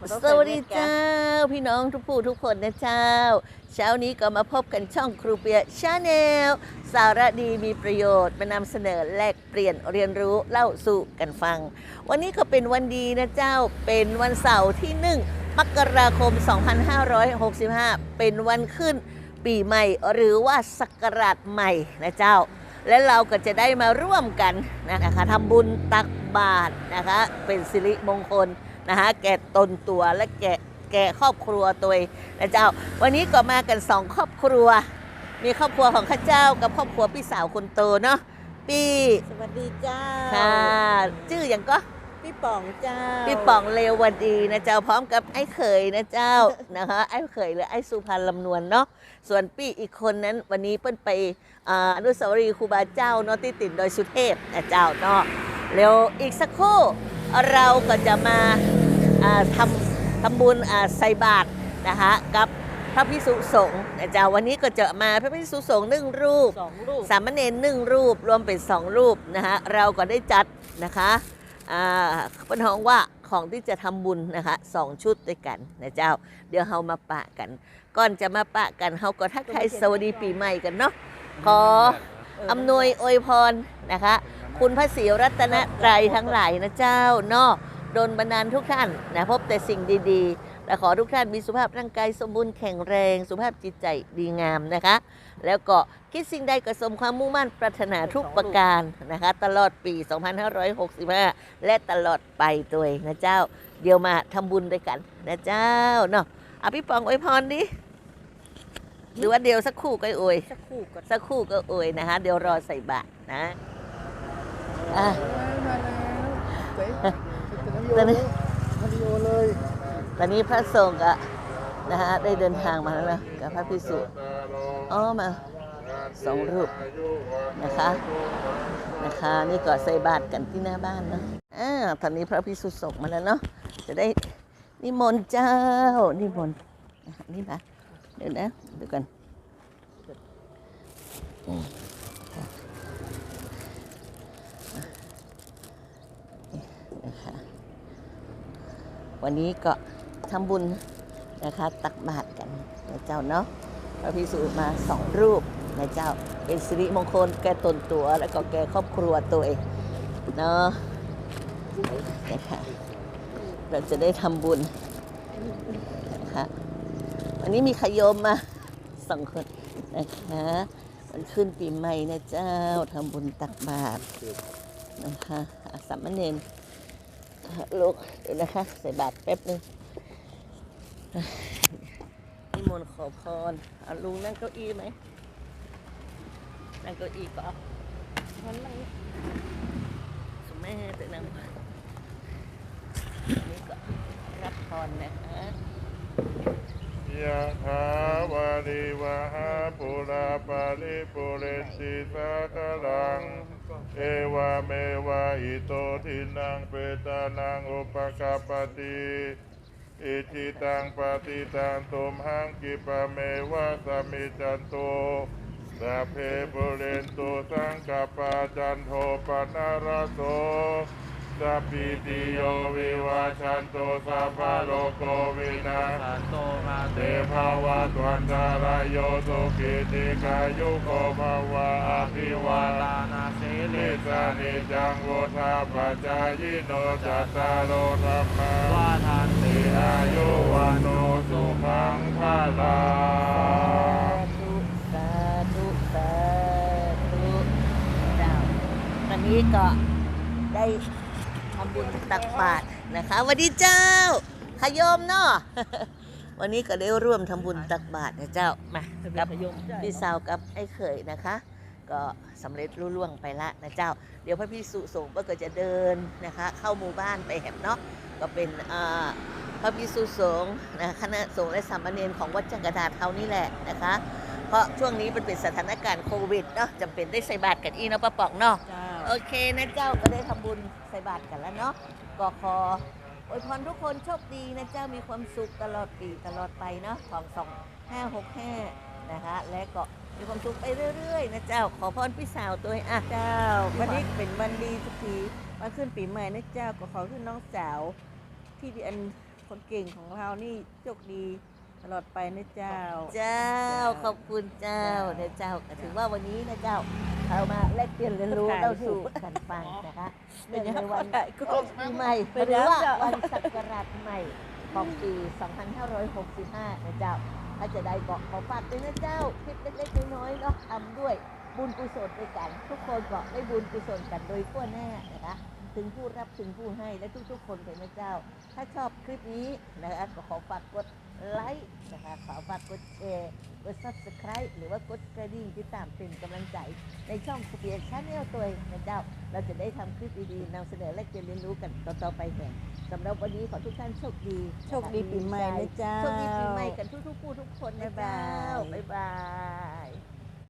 มันต้องสใส่วัสดีเม็กันเจ้า พี่น้องทุกผู้ทุกคนนะเจ้า เช้านี้ก็มาพบกันช่องครูเปียชาแนลสาระดีมีประโยชน์มานำเสนอแลกเปลี่ยนเรียนรู้เล่าสู่กันฟัง วันนี้ก็เป็นวันดีนะเจ้าเป็นวันเสาร์ที่หนึ่งมกราคม 2565 เป็นวันขึ้นปีใหม่หรือว่าศักราชใหม่นะเจ้า และเราก็จะได้มาร่วมกันนะคะทำบุญตักบาตรนะคะ เป็นสิริมงคล นะคะแก่ตนตัวและแก่แก่ครอบครัวตัวเองนะเจ้า วันนี้ก็มากันสองครอบครัว มีครอบครัวของข้าเจ้ากับครอบครัวพี่สาวคนโตเนาะพี่สวัสดีเจ้าค่ะชื่ออย่างก็พี่ป๋องเจ้าพี่ป๋องเลวดีนะเจ้าพร้อมกับไอ้เขยนะเจ้านะคะไอ้เขยหรือไอ้สุพรรณลำนวนเนาะส่วนปี้อีกคนนั้นวันนี้เปิ้นไปอ่าอนุสาวรีย์ครูบาเจ้าเนาะที่ติดดอยสุเทพนะเจ้าเนาะแล้วอีกสักครู่เราก็จะมาอ่า ทำทำบุญอ่าใส่บาตรนะคะกับพระพิสุสงฆ์นะเจ้าวันนี้ก็จะมาพระพิสุสงฆ์หนึ่งรูปสองลูกสามเณรหนึ่งรูปรวมเป็นสองรูปนะคะเราก็ได้จัดนะคะอ่าเปิ้นฮ้องว่าของที่จะทำบุญนะคะสองชุดด้วยกันนะเจ้า เดี๋ยวเฮามาปะกัน ก่อนจะมาปะกันเฮาก็ทักทายสวัสดีปีใหม่กันเนาะขออำนวยอวยพรนะคะ คุณพระศรีรัตนตรัยทั้งหลายนะเจ้าเนาะโดนบันดาลทุกท่านนะพบแต่สิ่งดีๆและขอทุกท่านมีสุขภาพร่างกายสมบูรณ์แข็งแรงสุขภาพจิตใจดีงามนะคะ แล้วก็คิดสิ่งใดก็สมความมุ่งมั่นปรารถนาทุกประการนะคะ ตลอดปี 2565 และตลอดไปตัวเองนะเจ้า เดี๋ยวมาทำบุญด้วยกันนะเจ้าเนาะเอาพี่ปองอวยพรดิหรือว่าเดี๋ยวสักครู่ก็อวยสักคู่ก่อนสักครู่ก็อวยนะคะ เดี๋ยวรอใส่บาตรนะอะ ตอนนี้วิดีโอเลยตอนนี้พระสงฆ์ก็นะฮะได้เดินทางมาแล้วนะกับพระพิสุอ๋อมาสองรูปนะคะนะคะ นี่ก็ใส่บาตรกันที่หน้าบ้านเนาะอ่าตอนนี้พระพิสุสงฆ์มาแล้วเนาะจะได้นิมนต์เจ้านิมนต์อะนี่มาเดี๋ยวนะเดี๋ยวกันอืมค่ะนี่นะคะ วันนี้ก็ทำบุญนะคะตักบาตรกันนะเจ้าเนาะพระพิสุมาสองรูปนะเจ้าเป็นสิริมงคลแก่ตนตัวแล้วก็แก่ครอบครัวตัวเองเนาะนะคะเราจะได้ทำบุญนะคะวันนี้มีขยมมาสองคนนะคะมันขึ้นปีใหม่นะเจ้าทำบุญตักบาตรนะคะสามเณร ลูกดี๋ยวนะคะ ใส่บาตรแป๊บนึงนิมนต์ขอพรเอาลุงนั่งเก้าอี้ไหมนั่งเก้าอี้ก็เอามันไม่สมแม่แต่นั่งนนี้ก็รับพรนะคะยะถาวาริวะหาปุราปาริปุเรนติสากลัง เอวาเมวะอิโตทินังเปตานังอุปกาปติอิจิตังปฏิตังตุมหังกิปะเมวะสมมิจันโตสัพเพบุเรนตุสังกปาจันโทปนารโส สัพพิติโยวิวาชันโตสัพพะโลกโควินาศสันโตมาเตเตภาวะตวันตารายโยสุขิติกายุโกภวะอภิวาลาลานาเสเลนิสานิจังโวทาปัจจายิโนจัตตารโลธรรมาวาทานติติอายุวันโนสุขังภาลาสาธุสาธุเจ้าวันนี้ก็ได้ทำ บุญตักบาตรนะคะวัสดีเจ้าขยมเนาะวันนี้ก็ได้ร่วมทำบุญตักบาตรนะเจ้ามากับขยมพี่สาวกับไอ้เขยนะคะ ก็สำเร็จรุ่ล่วงไปละนะเจ้า เดี๋ยวพระพี่สุสงฆ์ก็จะเดินนะคะ เข้าหมู่บ้านไปแหมเนาะก็เป็นอ่าพระพิสุสงฆ์นะคณะสงฆ์และสามเณรของวัดจังกรดาดเท่านี่แหละนะคะ เพราะช่วงนี้มันเป็นสถานการณ์โควิดเนาะจำเป็นได้ใส่บาตรกันอีเนาะป้าปองเนาะ โอเคนะเจ้าก็ได้ทำบุญใส่บาตรกันแล้วเนาะก็ขออวยพรทุกคนโชคดีนะเจ้ามีความสุขตลอดปีตลอดไปเนาะของสองห้าหกห้านะคะและก็มีความสุขไปเรื่อยๆนะเจ้า ขอพรพี่สาวตัวอะเจ้าวันนี้เป็นวันดีสักทีมาขึ้นปีใหม่นะเจ้าก็ขอขึ้นน้องสาวที่อันคนเก่งของเรานี่โชคดี ลอดไปนะเจ้า เจ้าขอบคุณเจ้าเจ้านะเจ้าก็ถือว่าวันนี้นะเจ้าเรามาแลกเปลี่ยนเรียนรู้ขายเล่าสู่สูตรกันฟังนะคะเป็เนื่อนงยังในวันไงก็ปีใหม่เป็นหรือว่ายังไงวันศักราชใหม่ของปี 2565 นะเจ้า ถ้าจะได้บอกขอฝากด้วยนะเจ้า คลิปเล็กๆน้อยๆเนาะทำด้วยบุญกุศลด้วยกัน ทุกคนก็ได้บุญกุศลกันโดยทั่วหน้านะคะ ถึงผู้รับถึงผู้ให้และทุกๆ คนเลยนะเจ้า ถ้าชอบคลิปนี้นะคะก็ขอฝากกดไลค์นะคะขอฝากกดแชร์กด subscribe หรือว่ากดกระดิ่งที่ตามเป็นกำลังใจ ในช่องสเปียร์ชาแนลตัวเองนะเจ้า เราจะได้ทำคลิปดีๆนำเสนอและเรียนรู้กันต่อๆไปแห่สำหรับวันนี้ขอทุกท่านโชคดีโชคดีปีใหม่นะเจ้าโชคดีปีใหม่กันทุกๆผู้ทุกคนนะเจ้าบ๊ายบายบ๊ายบาย